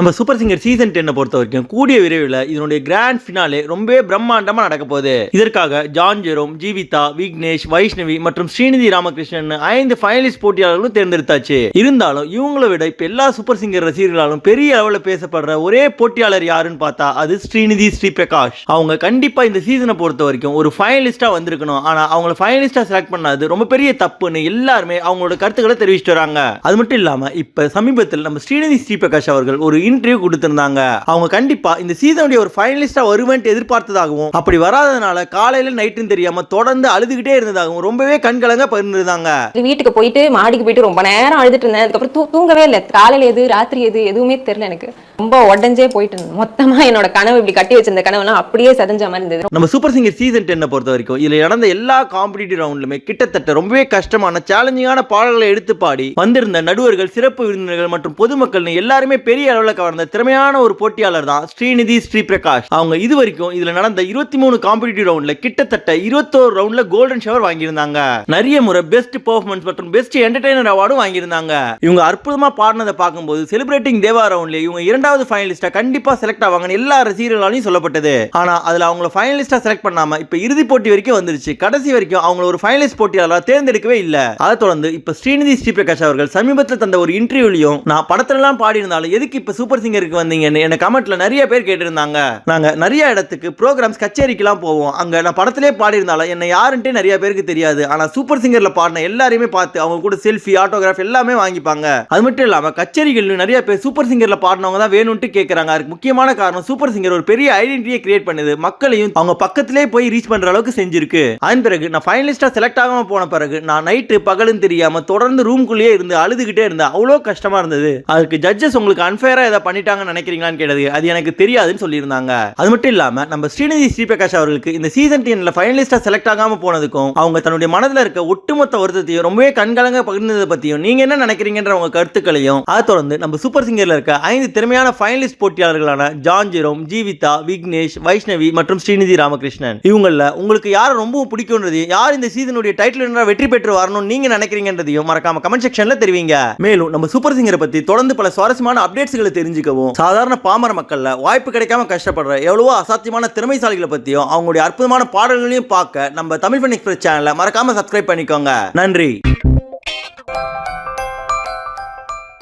நம்ம super singer season டென்னை பொறுத்த வரைக்கும் கூடிய விரைவில் இதனுடைய கிராண்ட் ஃபினாலே ரொம்பவே பிரம்மாண்டமாக நடக்க போகுது. இதற்காக ஜான் ஜெரோம் ஜீவிதா விக்னேஷ் வைஷ்ணவி மற்றும் ஸ்ரீநிதி ராமகிருஷ்ணன் ஐந்து ஃபைனலிஸ்ட் போட்டியாளர்களும் தேர்ந்தெடுத்தாச்சு. இருந்தாலும் இவங்களை விட இப்போ எல்லா சூப்பர் சிங்கர் ரசிகர்களாலும் பெரிய அளவில் பேசப்படுற ஒரே போட்டியாளர் யாருன்னு பார்த்தா அது ஸ்ரீநிதி ஸ்ரீ பிரகாஷ் அவங்க கண்டிப்பாக இந்த சீசனை பொறுத்த வரைக்கும் ஒரு ஃபைனலிஸ்டாக வந்திருக்கணும். ஆனால் அவங்கள ஃபைனலிஸ்டாக செலக்ட் பண்ணாது ரொம்ப பெரிய தப்புன்னு எல்லாருமே அவங்களோட கருத்துக்களை தெரிவிச்சிட்டு வராங்க. அது மட்டும் இல்லாமல் இப்போ சமீபத்தில் நம்ம ஸ்ரீநிதி ஸ்ரீ பிரகாஷ் அவர்கள் ஒரு இன்டர்வியூ கொடுத்திருந்தாங்க. அவங்க கண்டிப்பா இந்த சீசனுடைய ஒரு ஃபைனலிஸ்டா வருவேன்ட்டு எதிர்பார்த்ததாகவும் அப்படி வராதனால காலையில நைட்டுன்னு தெரியாம தொடர்ந்து அழுதுகிட்டே இருந்ததாகவும் ரொம்பவே கண்கலங்க பகிர்ந்திருந்தாங்க. வீட்டுக்கு போயிட்டு மாடிக்கு போயிட்டு ரொம்ப நேரம் அழுதுட்டு இருந்தேன். அதுக்கப்புறம் தூ தூங்கவே இல்லை. காலையில எது ராத்திரி எது எதுவுமே தெரியல எனக்கு. ரொம்ப உடஞ்சே போயிட்டு மொத்தமா என்னோட கனவு இப்படி கட்டி வச்சிருந்த கனவுலாம் அப்படியே சதஞ்ச மாதிரி இருந்தது. நம்ம சூப்பர் சிங்கர் சீசன் டென்னை பொறுத்த வரைக்கும் இதுல நடந்த எல்லா காம்படிட்டிவ் ரவுண்ட்லுமே கிட்டத்தட்ட ரொம்பவே கஷ்டமான சேலஞ்சிங்கான பாடல்களை எடுத்து பாடி வந்திருந்த நடுவர்கள் சிறப்பு விருந்தினர்கள் மற்றும் பொதுமக்கள்னு எல்லாருமே பெரிய அளவில் கவர்ந்த திறமையான ஒரு போட்டியாளர் தான் ஸ்ரீநிதி ஸ்ரீ பிரகாஷ் அவங்க இது வரைக்கும் இதுல நடந்த இருபத்தி மூணு காம்படிட்டிவ் ரவுண்ட்ல கிட்டத்தட்ட இருபத்தோரு ரவுண்ட்ல கோல்டன் ஷவர் வாங்கியிருந்தாங்க. நிறைய முறை பெஸ்ட் பெர்ஃபார்மன்ஸ் மற்றும் பெஸ்ட் என்டர்டைனர் அவார்டும் வாங்கியிருந்தாங்க. இவங்க அற்புதமா பாடினதை பார்க்கும்போது செலிப்ரேட்டிங் தேவா ரவுண்ட்ல இவங்க இரண்டாவது ஃபைனலிஸ்டா கண்டிப்பா செலக்ட் ஆவாங்கன்னு எல்லா ரசிகர்களாலையும் சொல்லப்பட்டது. ஆனா அதுல அவங்கள ஃபைனலிஸ்டா செலக்ட் பண்ணாம இப்ப இறுதி போட்டி வரைக்கும் வந்துருச்சு. கடைசி வரைக்கும் அவங்கள ஒரு ஃபைனலிஸ்ட் போட்டியாளராக தேர்ந்தெடுக்கவே இல்ல. அதை தொடர்ந்து இப்ப ஸ்ரீநிதி ஸ்ரீபிரகாஷ் அவர்கள் சமீபத்தில் தந்த ஒரு இன்டர்வியூலையும் நான் படத்துலலாம் பாடி இருந்தாலும் எதுக்கு இப்ப சூப்பர் சிங்கருக்கு வந்தீங்கன்னு என்ன கமெண்ட்ல நிறைய பேர் கேட்டிருந்தாங்க. நாங்க நிறைய இடத்துக்கு ப்ரோக்ராம்ஸ் கச்சேரிக்கெல்லாம் போவோம். அங்க நான் படத்திலே பாடி இருந்தாலும் என்ன யாருன்ட்டே நிறைய பேருக்கு தெரியாது. ஆனா சூப்பர் சிங்கர்ல பாடின எல்லாரையுமே பார்த்து அவங்க கூட செல்ஃபி ஆட்டோகிராஃப் எல்லாமே வாங்கிப்பாங்க. அது மட்டும் இல்லாம கச்சேரிகள் நிறைய பேர் சூப்பர் சிங்கர்ல பாடினவங்க தான் வேணும்ட்டு கேட்குறாங்க அதுக்கு முக்கியமான காரணம் சூப்பர் சிங்கர் ஒரு பெரிய ஐடென்டிட்டியை கிரியேட் பண்ணுது. மக்களையும் அவங்க பக்கத்திலே போய் ரீச் பண்ணுற அளவுக்கு செஞ்சிருக்கு. அதன் பிறகு நான் ஃபைனலிஸ்டா செலக்ட் ஆகாமல் போன பிறகு நான் நைட்டு பகலுன்னு தெரியாமல் தொடர்ந்து ரூம்குள்ளேயே இருந்து அழுதுகிட்டே இருந்தேன். அவ்வளோ கஷ்டமாக இருந்தது. அதுக்கு ஜட்ஜஸ் உங்களுக்கு அன்ஃபேராக எதை பண்ணிட்டாங்கன்னு நினைக்கிறீங்களான்னு கேட்டது அது எனக்கு தெரியாதுன்னு சொல்லியிருந்தாங்க. அது மட்டும் இல்லாமல் நம்ம ஸ்ரீநிதி ஸ்ரீபிரகாஷ் அவர்களுக்கு இந்த சீசன் டென்ல ஃபைனலிஸ்டா செலக்ட் ஆகாமல் போனதுக்கும் அவங்க தன்னுடைய மனதில் இருக்க ஒட்டுமொத்த வருத்தத்தையும் ரொம்பவே கண்கலங்க பகிர்ந்ததை பற்றியும் நீங்கள் என்ன நினைக்கிறீங்கன்ற உங்கள் கருத்துக்களையும் அதை தொடர்ந்து நம்ம சூப்பர் சிங்கரில் இருக்க ஐந்து திறமையான ஃபைனலிஸ்ட் போட்டியாளர்களான ஜான் ஜெரோம் ஜீவிதா விக்னேஷ் வைஷ்ணவி மற்றும் ஸ்ரீநிதி ராமகிருஷ்ணன். இவங்களில் உங்களுக்கு யாரை ரொம்பவும் பிடிக்கும்ன்றதையும் யார் இந்த சீசனுடைய டைட்டில் என்ன வெற்றி பெற்று வரணும்னு நீங்க நினைக்கிறீங்கன்றதையும் மறக்காம கமெண்ட் செக்ஷன்ல தெரிவிங்க. மேலும் நம்ம சூப்பர் சிங்கரை பத்தி தொடர்ந்து பல சுவாரஸ்யமான அப்டேட்ஸ்களை தெரிஞ்சுக்கவும் சாதாரண பாமர மக்கள்ல வாய்ப்பு கிடைக்காம கஷ்டப்படுற எவ்வளவோ அசாத்தியமான திறமைசாலிகளை பத்தியும் அவங்களுடைய அற்புதமான பாடல்களையும் பார்க்க நம்ம தமிழ் ஃபன் எக்ஸ்பிரஸ் சேனலை மறக்காம சப்ஸ்கிரைப் பண்ணிக்கோங்க. நன்றி.